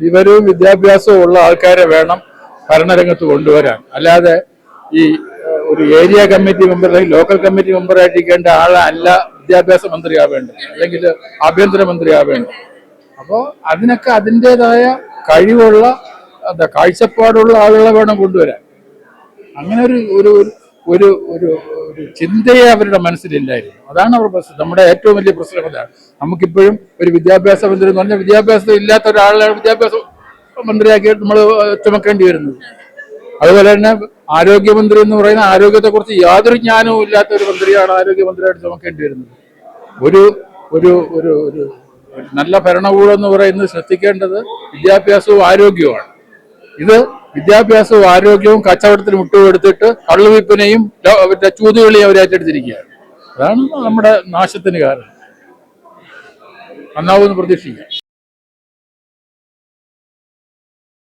വിവരവും വിദ്യാഭ്യാസവും ഉള്ള ആൾക്കാരെ വേണം ഭരണരംഗത്ത് കൊണ്ടുവരാൻ. അല്ലാതെ ഈ ഒരു ഏരിയ കമ്മിറ്റി മെമ്പർ അല്ലെങ്കിൽ ലോക്കൽ കമ്മിറ്റി മെമ്പറായിട്ടിരിക്കേണ്ട ആളല്ല വിദ്യാഭ്യാസ മന്ത്രിയാവേണ്ടത്. അല്ലെങ്കിൽ ആഭ്യന്തരമന്ത്രിയാവേണ്ടത് അപ്പോൾ അതിനൊക്കെ അതിന്റെതായ കഴിവുള്ള എന്താ കാഴ്ചപ്പാടുള്ള ആളുകളെ വേണം കൊണ്ടുവരാൻ. അങ്ങനെ ഒരു ഒരു ഒരു ചിന്തയെ അവരുടെ മനസ്സിലില്ലായിരുന്നു. അതാണ് അവർ പ്രശ്നം. നമ്മുടെ ഏറ്റവും വലിയ പ്രശ്നം അതാണ്. നമുക്കിപ്പോഴും ഒരു വിദ്യാഭ്യാസ മന്ത്രി എന്ന് പറഞ്ഞാൽ വിദ്യാഭ്യാസം ഇല്ലാത്ത ഒരാളെ വിദ്യാഭ്യാസ മന്ത്രിയാക്കിയിട്ട് നമ്മൾ ചുമക്കേണ്ടി വരുന്നത്. അതുപോലെ തന്നെ ആരോഗ്യമന്ത്രി എന്ന് പറയുന്ന ആരോഗ്യത്തെക്കുറിച്ച് യാതൊരു ജ്ഞാനവും ഇല്ലാത്ത ഒരു മന്ത്രിയാണ് ആരോഗ്യമന്ത്രിയായിട്ട് ചുമക്കേണ്ടി വരുന്നത്. ഒരു ഒരു ഒരു ഒരു നല്ല ഭരണകൂടം എന്ന് പറയുന്നത് ശ്രദ്ധിക്കേണ്ടത് വിദ്യാഭ്യാസവും ആരോഗ്യവുമാണ്. ഇത് വിദ്യാഭ്യാസവും ആരോഗ്യവും കച്ചവടത്തിന് വിട്ടുകൊടുത്തിട്ട് കള്ളുവിൽപ്പനയും ലോ- മറ്റേ ചൂതുകളിയും അവർ ഏറ്റെടുത്തിരിക്കുകയാണ്. അതാണ് നമ്മുടെ നാശത്തിന് കാരണം. നന്നാവുമെന്ന് പ്രതീക്ഷിക്കാം.